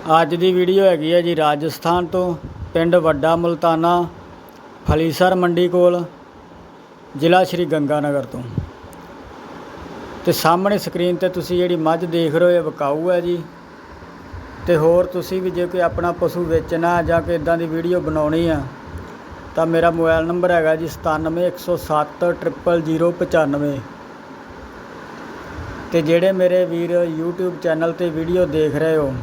ਅੱਜ ਦੀ ਵੀਡੀਓ ਹੈਗੀ ਹੈ ਜੀ ਰਾਜਸਥਾਨ ਤੋਂ ਪਿੰਡ ਵੱਡਾ ਮੁਲਤਾਨਾ, ਫਲੀਸਰ ਮੰਡੀ ਕੋਲ, ਜ਼ਿਲ੍ਹਾ ਸ਼੍ਰੀ ਗੰਗਾਨਗਰ ਤੋਂ। ਤੇ ਸਾਹਮਣੇ ਸਕਰੀਨ ਤੇ ਤੁਸੀਂ ਜਿਹੜੀ ਮੱਝ ਦੇਖ ਰਹੇ ਹੋ, ਇਹ ਵਿਕਾਊ ਹੈ ਜੀ। ਤੇ ਹੋਰ ਤੁਸੀਂ ਵੀ ਜੇ ਕੋਈ ਆਪਣਾ ਪਸ਼ੂ ਵੇਚਣਾ ਜਾਂ ਕੋਈ ਇਦਾਂ ਦੀ ਵੀਡੀਓ ਬਣਾਉਣੀ ਆ, ਤਾਂ ਮੇਰਾ ਮੋਬਾਈਲ ਨੰਬਰ ਹੈਗਾ ਜੀ 9710700095 ਤੇ ਜਿਹੜੇ ਮੇਰੇ ਵੀਰ YouTube ਚੈਨਲ ਤੇ ਵੀਡੀਓ ਦੇਖ ਰਹੇ ਹੋ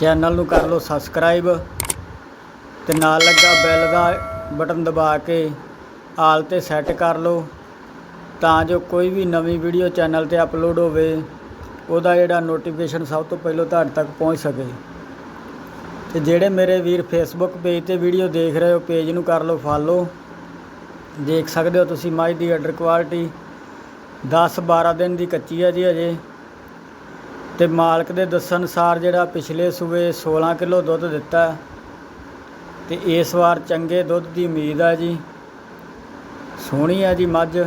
ਚੈਨਲ ਨੂੰ ਕਰ ਲਓ ਸਬਸਕ੍ਰਾਈਬ ਤੇ ਨਾਲ ਲੱਗਾ ਬੈਲ ਦਾ ਬਟਨ ਦਬਾ ਕੇ ਆਲ ਤੇ ਸੈੱਟ ਕਰ ਲਓ ਤਾਂ ਜੋ ਕੋਈ ਵੀ ਨਵੀਂ ਵੀਡੀਓ ਚੈਨਲ ਤੇ ਅਪਲੋਡ ਹੋਵੇ, ਉਹਦਾ ਜਿਹੜਾ ਨੋਟੀਫਿਕੇਸ਼ਨ ਸਭ ਤੋਂ ਪਹਿਲਾਂ ਤੁਹਾਡੇ ਤੱਕ ਪਹੁੰਚ ਸਕੇ। ਤੇ ਜਿਹੜੇ ਮੇਰੇ ਵੀਰ ਫੇਸਬੁੱਕ ਪੇਜ ਤੇ ਵੀਡੀਓ ਦੇਖ ਰਹੇ ਹੋ ਪੇਜ ਨੂੰ ਕਰ ਲਓ ਫਾਲੋ ਦੇਖ ਸਕਦੇ ਹੋ ਤੁਸੀਂ ਮਾਈ ਦੀ ਆਰਡਰ ਕੁਆਲਿਟੀ 10 12 ਦਿਨ ਦੀ ਕੱਚੀ ਹੈ ਜੀ ਅਜੇ ਅਤੇ ਮਾਲਕ ਦੇ ਦੱਸਣ ਅਨੁਸਾਰ ਜਿਹੜਾ ਪਿਛਲੇ ਸੂਬੇ 16 ਕਿਲੋ ਦੁੱਧ ਦਿੱਤਾ ਅਤੇ ਇਸ ਵਾਰ ਚੰਗੇ ਦੁੱਧ ਦੀ ਉਮੀਦ ਆ ਜੀ। ਸੋਹਣੀ ਹੈ ਜੀ ਮੱਝ।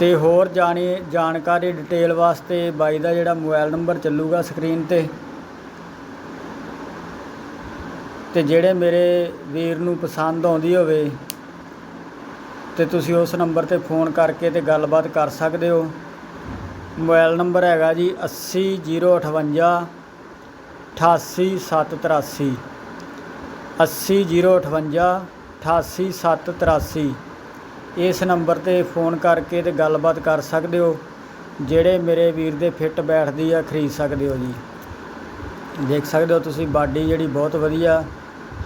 ਤੇ ਹੋਰ ਜਾਣੀ ਜਾਣਕਾਰੀ ਡਿਟੇਲ ਵਾਸਤੇ ਬਾਈ ਦਾ ਜਿਹੜਾ ਮੋਬਾਈਲ ਨੰਬਰ ਚੱਲੂਗਾ ਸਕਰੀਨ ਤੇ। ਤੇ ਜਿਹੜੇ ਮੇਰੇ ਵੀਰ ਨੂੰ ਪਸੰਦ ਆਉਂਦੀ ਹੋਵੇ, ਤੇ ਤੁਸੀਂ ਉਸ ਨੰਬਰ ਤੇ ਫੋਨ ਕਰਕੇ ਤੇ ਗੱਲਬਾਤ ਕਰ ਸਕਦੇ ਹੋ। ਮੋਬਾਈਲ ਨੰਬਰ ਹੈਗਾ ਜੀ 80058 88783 80058 88783 ਇਸ ਨੰਬਰ ਤੇ ਫੋਨ ਕਰਕੇ ਤੇ ਗੱਲਬਾਤ ਕਰ ਸਕਦੇ ਹੋ, ਜਿਹੜੇ ਮੇਰੇ ਵੀਰ ਦੇ ਫਿੱਟ ਬੈਠਦੀ ਆ, ਖਰੀਦ ਸਕਦੇ ਹੋ ਜੀ। ਦੇਖ ਸਕਦੇ ਹੋ ਤੁਸੀਂ, ਬਾਡੀ ਜਿਹੜੀ ਬਹੁਤ ਵਧੀਆ,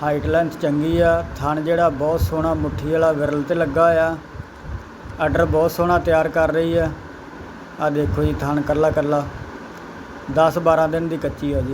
ਹਾਈਟ ਲੈਂਥ ਚੰਗੀ ਆ, ਥਣ ਜਿਹੜਾ ਬਹੁਤ ਸੋਹਣਾ, ਮੁੱਠੀ ਵਾਲਾ ਵਿਰਲ ਤੇ ਲੱਗਾ ਆ। ਆਰਡਰ ਬਹੁਤ ਸੋਹਣਾ ਤਿਆਰ ਕਰ ਰਹੀ ਆ। ਆ ਦੇਖੋ ਜੀ ਥਣ ਕੱਲਾ ਕੱਲਾ। 10 12 ਦਿਨ ਦੀ ਕੱਚੀ ਆ ਜੀ।